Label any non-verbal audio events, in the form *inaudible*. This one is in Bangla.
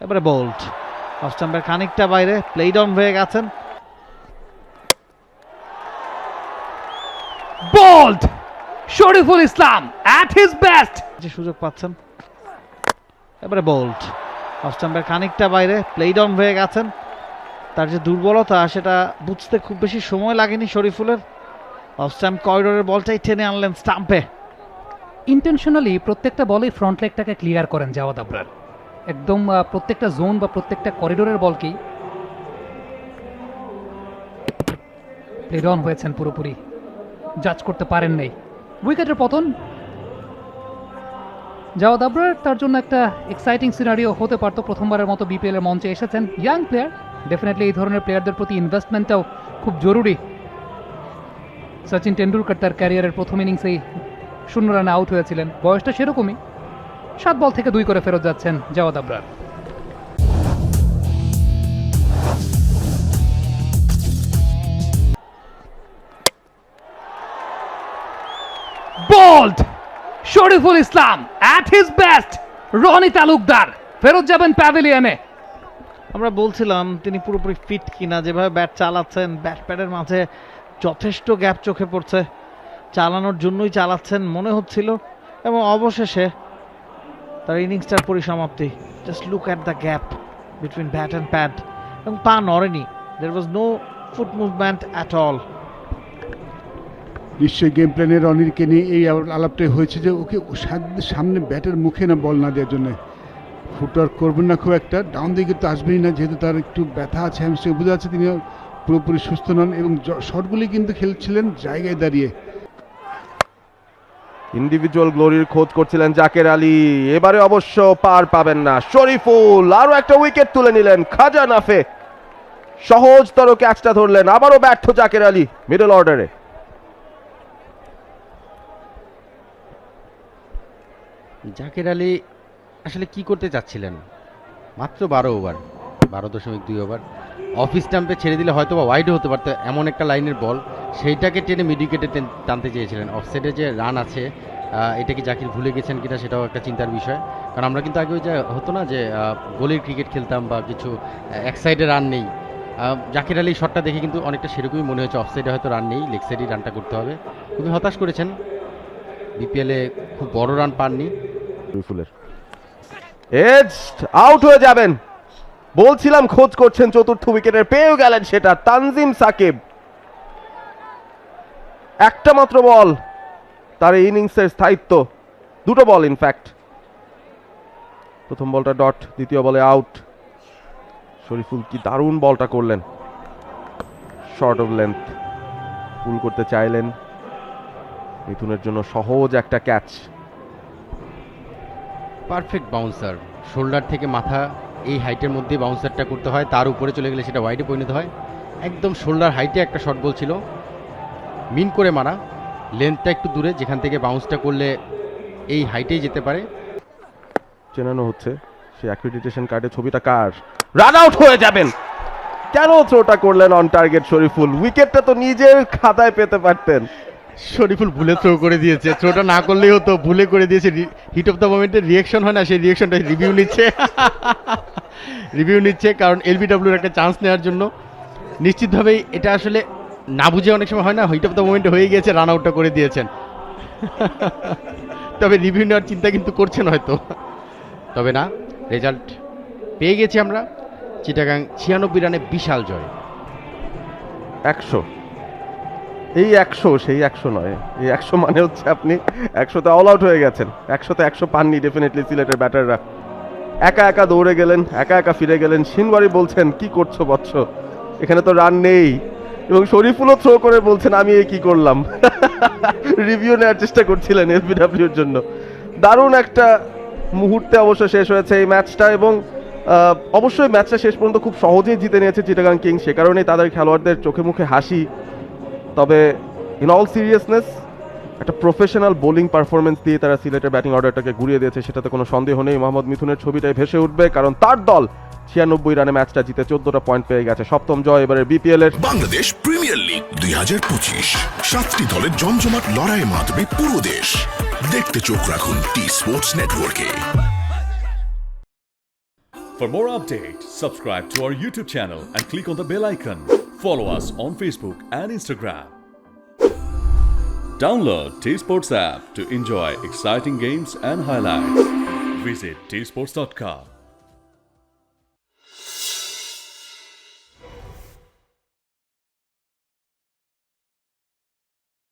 এবারে বোল্ট অফ স্টাম্পের খানিকটা বাইরে, প্লেড অন হয়ে গেছেন। Bowled! Shariful Islam at his best যে সুযোগ পাচ্ছেন। এবারে বোল্ট অফ স্টাম্পের খানিকটা বাইরে, প্লেড অন হয়ে গেছেন। তার যে দুর্বলতা, সেটা বুঝতে খুব বেশি সময় লাগেনি শরীফুলের। অফ স্টাম্প করিডোরের বলটাই টেনে আনলেন স্টাম্পে। ইন্টেনশনালি প্রত্যেকটা বলে ফ্রন্ট লেগটাকে ক্লিয়ার করেন জাওয়াদ আবরার। একদম প্রত্যেকটা জোন বা প্রত্যেকটা করিডোরের বলকেই প্লেড হয়েছেন পুরোপুরি। জাজ করতে পারেন নাই। উইকেটের পতন। জাওয়াদ আবরার, তার জন্য একটা এক্সাইটিং সিনারিও হতে পারতো। প্রথমবারের মতো বিপিএল এর মঞ্চে এসেছেন ইয়াং প্লেয়ার ডেফিনেটলি এই ধরনের প্লেয়ারদের প্রতি ইনভেস্টমেন্টটাও খুব জরুরি। সচিন টেন্ডুলকার তার ক্যারিয়ারের প্রথম ইনিংসেই শূন্য রানে আউট হয়েছিলেন। বয়সটা সেরকমই। সাত বল থেকে দুই করে ফেরত যাচ্ছেন Jawad Abrar. Shariful Islam at his best Rony Talukdar. ফেরত যাবেন প্যাভিলিয়নে আমরা বলছিলাম তিনি পুরোপুরি ফিট কিনা, যেভাবে ব্যাট চালাচ্ছেন ব্যাট প্যাডের মাঝে যথেষ্ট গ্যাপ চোখে পড়ছে। চালানোর জন্যই চালাচ্ছেন, মনে হচ্ছিল। এবং অবশেষে তার ইনিংসটার পরিসমাপ্তি। Just look at the gap between bat and pad এবং পা নড়েনি। There was no foot movement at all নিশ্চয়ই গেম প্ল্যানের অনিলকে নিয়ে এই আলাপটাই হয়েছে যে ওকে সামনে ব্যাটের মুখে না বল না দেওয়ার জন্য। ফুটওয়ার্ক করবেন না খুব একটা। ডাউন দিকে তো আসবেনই না, যেহেতু তার একটু ব্যথা আছে হ্যামস্ট্রিং বোঝা যাচ্ছে তিনি পুরোপুরি সুস্থ নন এবং শটগুলি কিন্তু খেলছিলেন জায়গায় দাঁড়িয়ে। ইন্ডিভিজুয়াল গ্লোরির খোঁজ করছিলেন জাকের আলী। এবারে অবশ্য পার পাবেন না। শরীফুল আরও একটা উইকেট তুলে নিলেন খাজা নাফে সহজতর ক্যাচটা ধরলেন। আবারও ব্যর্থ জাকের আলী মিডল অর্ডারে জাকির আলী আসলে কি করতে চাচ্ছিলেন? মাত্র বারো ওভার, বারো দশমিক দুই ওভার। অফিস স্টাম্পে ছেড়ে দিলে হয়তো বা ওয়াইডও হতে পারতো, এমন একটা লাইনের বল। সেইটাকে টেনে মিডিকেটে টানতে চেয়েছিলেন। অফসাইডে যে রান আছে এটা কি জাকির ভুলে গেছেন কিনা সেটাও একটা চিন্তার বিষয়। কারণ আমরা কিন্তু আগে ওই যে হতো না যে গলির ক্রিকেট খেলতাম বা কিছু এক সাইডে রান নেই। জাকির আলী শটটা দেখে কিন্তু অনেকটা সেরকমই মনে হয়েছে অফসাইডে হয়তো রান নেই লেগ সাইডেই রানটা করতে হবে। খুবই হতাশ করেছেন। বিপিএলে খুব বড় রান পাননি। আউট হয়ে যাবেন। বলছিলাম খোঁজ করছেন চতুর্থ উইকেটের পেয়েও গেলেন সেটা তানজিম সাকিব। একটা মাত্র বল। তার এই ইনিংসের স্থায়িত্ব। দুটো বল ইনফ্যাক্ট প্রথম বলটা ডট, দ্বিতীয় বলে আউট শরীফুল কি দারুণ বলটা করলেন। শর্ট অফ লেন্থ পুল করতে চাইলেন। মিথুনের জন্য সহজ একটা ক্যাচ পারফেক্ট বাউন্সার শোল্ডার থেকে মাথা এই হাইটের মধ্যে বাউন্সারটা করতে হয়। তার উপরে চলে গেলে সেটা ওয়াইডে পরিণত হয়। একদম শোল্ডার হাইটে একটা শট বল ছিল। মিন করে মারা। লেন্থটা একটু দূরে যেখান থেকে বাউন্সটা করলে এই হাইটেই যেতে পারে। চেনানো হচ্ছে সেই অ্যাক্রিডিটেশন কার্ডে ছবিটা কার? রান আউট হয়ে যাবেন। কেন থ্রোটা করলেন অন টার্গেট শরীফুল? উইকেটটা তো নিজের খাতায় পেতে পারতেন। শরীফুল ভুলে থ্রো করে দিয়েছে। থ্রোটা না করলেই হতো ভুলে করে দিয়েছে। হিট অফ দ্য মোমেন্টের রিয়েকশন হয় না সেই রিয়েকশনটা রিভিউ নিচ্ছে। *laughs* রিভিউ নিচ্ছে কারণ এলবিডব্লিউর একটা চান্স নেওয়ার জন্য। নিশ্চিতভাবেই এটা আসলে না বুঝে অনেক সময় হয় না হিট অফ দ্য মোমেন্টে হয়ে গিয়েছে রান আউটটা করে দিয়েছেন। তবে রিভিউ নেওয়ার চিন্তা কিন্তু করছেন হয়তো। তবে না রেজাল্ট পেয়ে গেছি আমরা। চিটাগাং ছিয়ানব্বই রানে বিশাল জয়। একশো। এই একশো, সেই একশো নয়। এই একশো মানে হচ্ছে আপনি একশোতে অল আউট হয়ে গেছেন। একশোতে একশো পাননি ডেফিনেটলি সিলেটের ব্যাটাররা। একা একা দৌড়ে গেলেন, একা একা ফিরে গেলেন। সিনবারি বলছেন, কি করছ বৎস? এখানে তো রান নেই। এবং শরীফুলও থ্রো করে বলছেন, আমি এই কি করলাম? *laughs* রিভিউ নেওয়ার চেষ্টা করছিলেন এলবিডব্লিউর জন্য। দারুণ একটা মুহূর্তে অবশ্য শেষ হয়েছে এই ম্যাচটা এবং অবশ্যই ম্যাচটা শেষ পর্যন্ত খুব সহজেই জিতে নিয়েছে চিটাগাং কিংস, সে কারণেই তাদের খেলোয়াড়দের চোখে মুখে হাসি। তবে ইন অল সিরিয়াসনেস একটা প্রফেশনাল বোলিং পারফরমেন্স দিয়ে তারা সিলেটের ব্যাটিং অর্ডারটাকে ঘুরিয়ে দিয়েছে, সেটাতে কোনো সন্দেহ নেই। মোহাম্মদ মিথুনের ছবিটাই ভেসে উঠবে, কারণ তার দল ছিয়ানব্বই রানে ম্যাচটা জিতে চোদ্দটা পয়েন্ট পেয়ে গেছে সপ্তম জয় এবারে বিপিএল এর বাংলাদেশ প্রিমিয়ার লিগ দুই হাজার পঁচিশ সাতটি দলের জমজমাট লড়াইয়ের মাধ্যমে পুরো দেশ দেখতে চোখ রাখুন টি স্পোর্টস নেটওয়ার্কে For more updates, subscribe to our YouTube channel and click on the bell icon. Follow us on Facebook and Instagram. Download T Sports app to enjoy exciting games and highlights. Visit tsports.com.